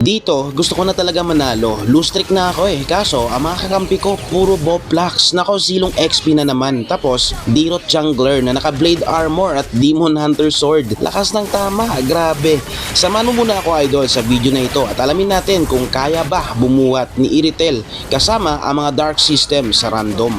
Dito, gusto ko na talaga manalo. Lose streak na ako eh. Kaso, ang mga kakampi ko, puro Boplax. Nako, silong XP na naman. Tapos, Dirot Jungler na naka Blade Armor at Demon Hunter Sword. Lakas ng tama, grabe. Samahan mo muna ako idol sa video na ito at alamin natin kung kaya ba bumuhat ni Iritel kasama ang mga Dark System sa random.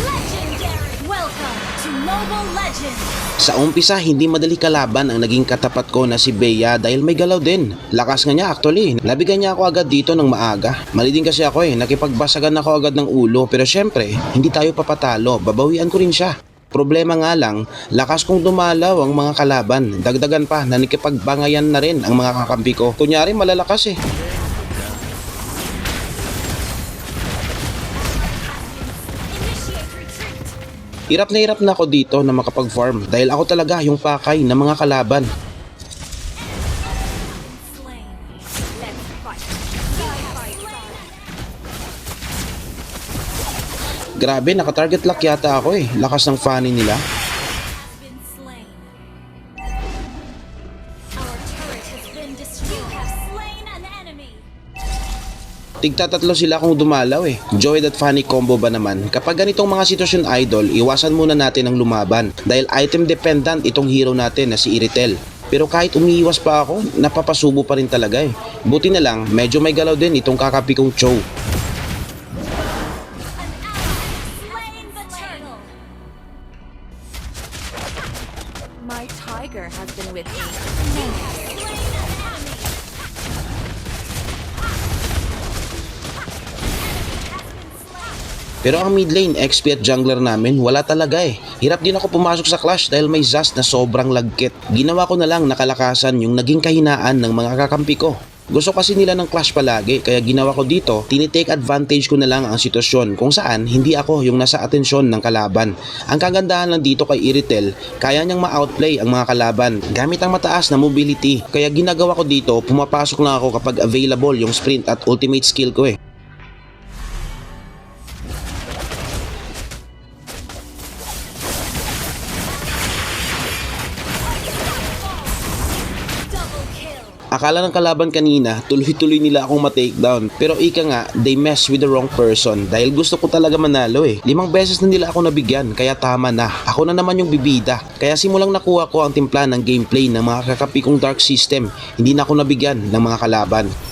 Legendary! Welcome to Mobile Legends! Sa umpisa, hindi madali kalaban ang naging katapat ko na si Bea dahil may galaw din. Lakas nga niya actually. Nabigyan niya ako agad dito ng maaga. Mali din kasi ako eh, nakipagbasagan ako agad ng ulo. Pero syempre, hindi tayo papatalo. Babawian ko rin siya. Problema nga lang, lakas kong dumalaw ang mga kalaban. Dagdagan pa na nakipagbangayan na rin ang mga kakampi ko. Kunyari malalakas eh. Hirap na hirap na ako dito na makapag-farm dahil ako talaga yung pakay ng mga kalaban. Grabe, naka-target lock yata ako eh. Lakas ng funny nila. Our turret has been destroyed. You have slain. Tigta tatlo sila kung dumalaw eh. Joy at funny combo ba naman? Kapag ganitong mga sitwasyon idol, iwasan muna natin ang lumaban dahil item dependent itong hero natin na si Iritel. Pero kahit umiiwas pa ako, napapasubo pa rin talaga eh. Buti na lang, medyo may galaw din itong kakapi kong turtle. My tiger has been with me. Pero ang mid lane, XP at jungler namin, wala talaga eh. Hirap din ako pumasok sa clash dahil may Zast na sobrang lagkit. Ginawa ko na lang nakalakasan yung naging kahinaan ng mga kakampi ko. Gusto kasi nila ng clash palagi kaya ginawa ko dito, tinitake advantage ko na lang ang sitwasyon kung saan hindi ako yung nasa atensyon ng kalaban. Ang kagandahan lang dito kay Iritel, kaya niyang ma-outplay ang mga kalaban gamit ang mataas na mobility. Kaya ginagawa ko dito, pumapasok lang ako kapag available yung sprint at ultimate skill ko eh. Akala ng kalaban kanina, tuloy-tuloy nila akong ma-takedown. Pero ika nga, they mess with the wrong person dahil gusto ko talaga manalo eh. Limang beses na nila ako nabigyan, kaya tama na. Ako na naman yung bibida. Kaya simulang nakuha ko ang timpla ng gameplay ng mga kakapi kong dark system. Hindi na ako nabigyan ng mga kalaban.